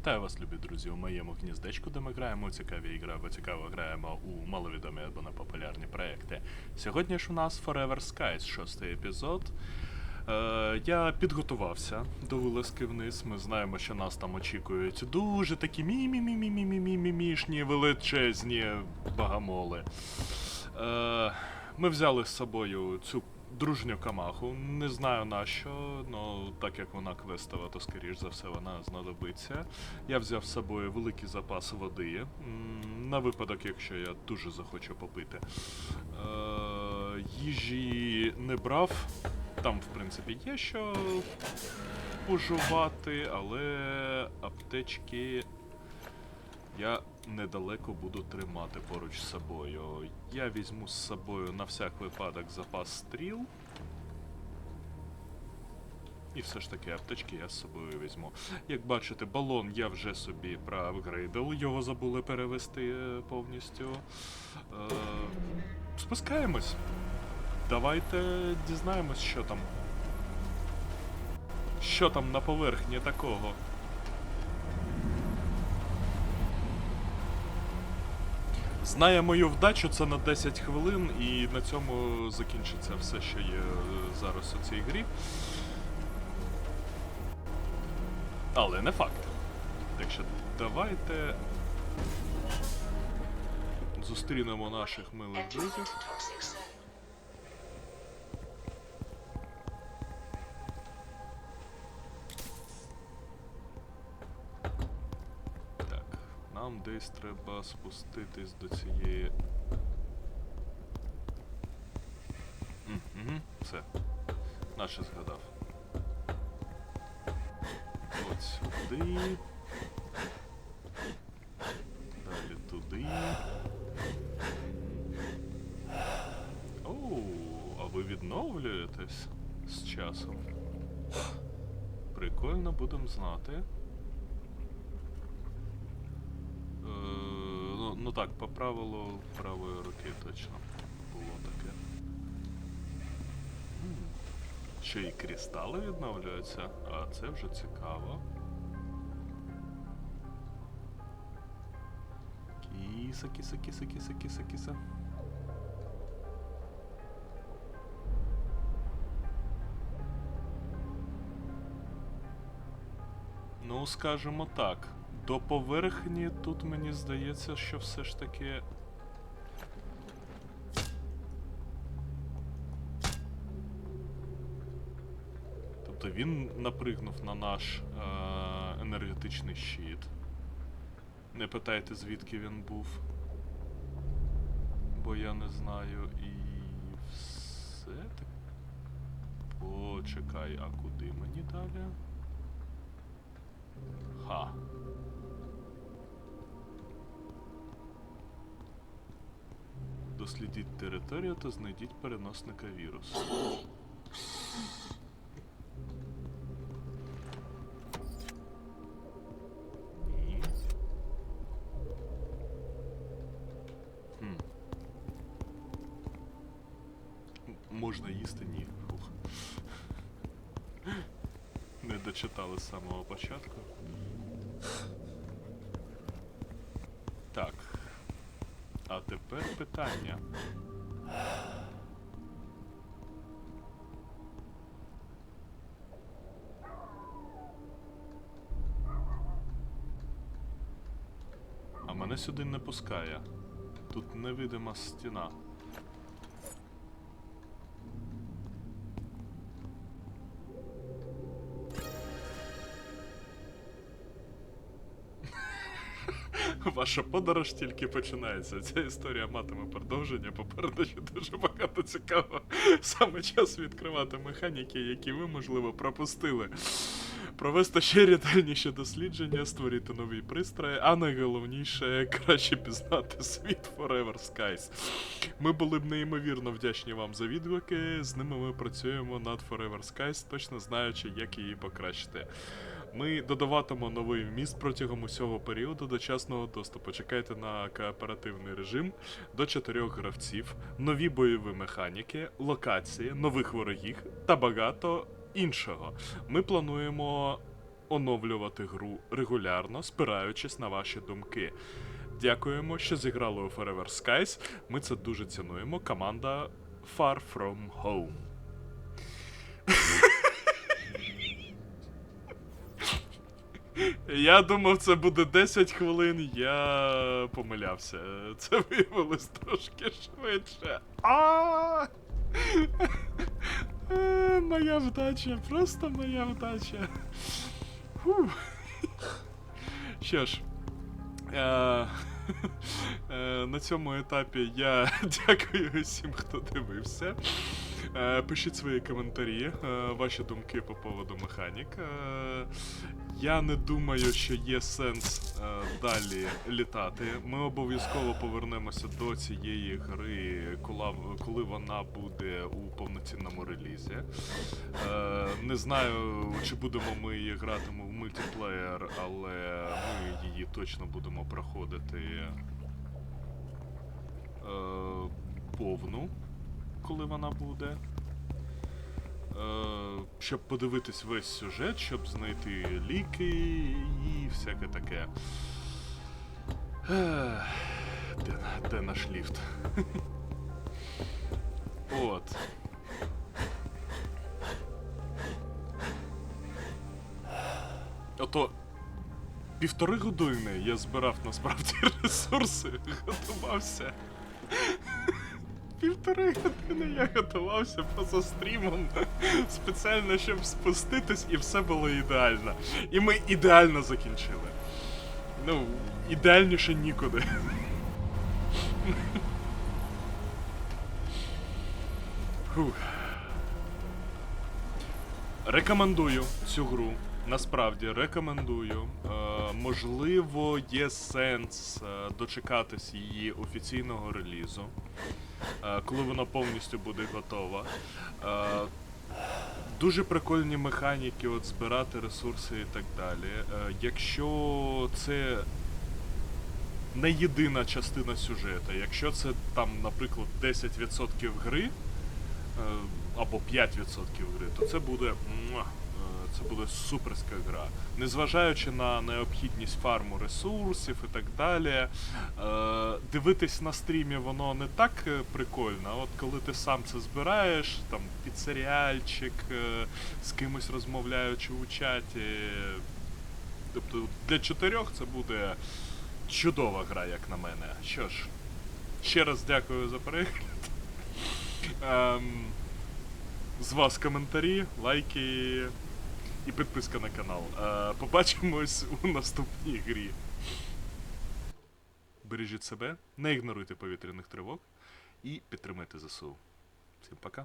Вітаю вас, любі друзі, у моєму гніздечку, де ми граємо у цікаві ігри або цікаво граємо у маловідомі або непопулярні проекти. Сьогодні ж у нас Forever Skies, шостий епізод. Е, я підготувався до вилазки вниз. Ми знаємо, що нас там очікують дуже такі мі-мі-мі-мі-мі-мі-мі-мішні, величезні багамоли. Е, ми взяли з собою цю дружню камаху. Не знаю на що, але так як вона квестова, то скоріш за все вона знадобиться. Я взяв з собою великий запас води. На випадок, якщо я дуже захочу попити. Е, їжі не брав. Там, в принципі, є що пожувати, але аптечки я недалеко буду тримати поруч з собою. Я візьму з собою на всяк випадок запас стріл. І все ж таки аптечки я з собою візьму. Як бачите, балон я вже собі проапгрейдив, його забули перевести е, повністю. Е, спускаємось. Давайте дізнаємось, що там. Що там на поверхні такого. Знає мою вдачу, це на 10 хвилин, і на цьому закінчиться все, що є е, зараз у цій грі. Але не факт. Так що давайте зустрінемо наших милих друзів. Так, нам десь треба спуститись до цієї. Угу, все. Наше згадав. От сюди. Далі туди. Оу, а ви відновлюєтесь з часом. Прикольно будемо знати. Е, ну, так, по правилу правої руки точно було таке. Ще і кристали відновлюються, а це вже цікаво. Кіса, кіса, кіса, кіса, кіса, кіса. Ну, скажімо так, до поверхні тут мені здається, що все ж таки. Тобто він напригнув на наш е- енергетичний щит. Не питайте, звідки він був. Бо я не знаю і все. Почекай, а куди мені далі? Ха. Дослідіть територію та знайдіть переносника вірусу. Можна їсти, ні. Фух. Не дочитали з самого початку. Так. А тепер питання. А мене сюди не пускає. Тут невидима стіна. Ваша подорож тільки починається. Ця історія матиме продовження. Попереду ще дуже багато цікавого. Саме час відкривати механіки, які ви, можливо, пропустили. Провести ще ретельніші дослідження, створити нові пристрої, а найголовніше краще пізнати світ Forever Skies. Ми були б неймовірно вдячні вам за відгуки. З ними ми працюємо над Forever Skies, точно знаючи, як її покращити. Ми додаватимемо новий вміст протягом усього періоду дочасного доступу. Чекайте на кооперативний режим до чотирьох гравців, нові бойові механіки, локації, нових ворогів та багато іншого. Ми плануємо оновлювати гру регулярно, спираючись на ваші думки. Дякуємо, що зіграли у Forever Skies. Ми це дуже цінуємо. Команда Far From Home. Я думав, це буде 10 хвилин, я помилявся. Це виявилось трошки швидше. Моя вдача, просто моя вдача. Що ж. Е, е, на цьому етапі я дякую усім, хто дивився. Е, Пишіть свої коментарі, е, ваші думки по поводу механік. Е, Я не думаю, що є сенс далі літати. Ми обов'язково повернемося до цієї гри, коли, вона буде у повноцінному релізі. Не знаю, чи будемо ми її гратимемо в мультиплеєр, але ми її точно будемо проходити повну, коли вона буде. Е, щоб подивитись весь сюжет, щоб знайти ліки і всяке таке. Де, де наш ліфт? От. Ото півтори години я збирав насправді ресурси, готувався. Півтори години я готувався поза стрімом спеціально, щоб спуститись, і все було ідеально. І ми ідеально закінчили. Ну, ідеальніше нікуди. Фух. Рекомендую цю гру. Насправді рекомендую. Е, можливо, є сенс е, дочекатись її офіційного релізу, е, коли вона повністю буде готова. Дуже прикольні механіки, от збирати ресурси і так далі. Якщо це не єдина частина сюжету, якщо це там, наприклад, 10% гри, або 5% гри, то це буде. Це буде суперська гра. Незважаючи на необхідність фарму ресурсів і так далі. Е, дивитись на стрімі воно не так е, прикольно. От коли ти сам це збираєш, там піцеріальчик, е, з кимось розмовляючи у чаті. Тобто для чотирьох це буде чудова гра, як на мене. Що ж, ще раз дякую за перегляд. Ем, з вас коментарі, лайки і підписка на канал. Е, побачимось у наступній грі. Бережіть себе, не ігноруйте повітряних тривог і підтримайте ЗСУ. Всім пока.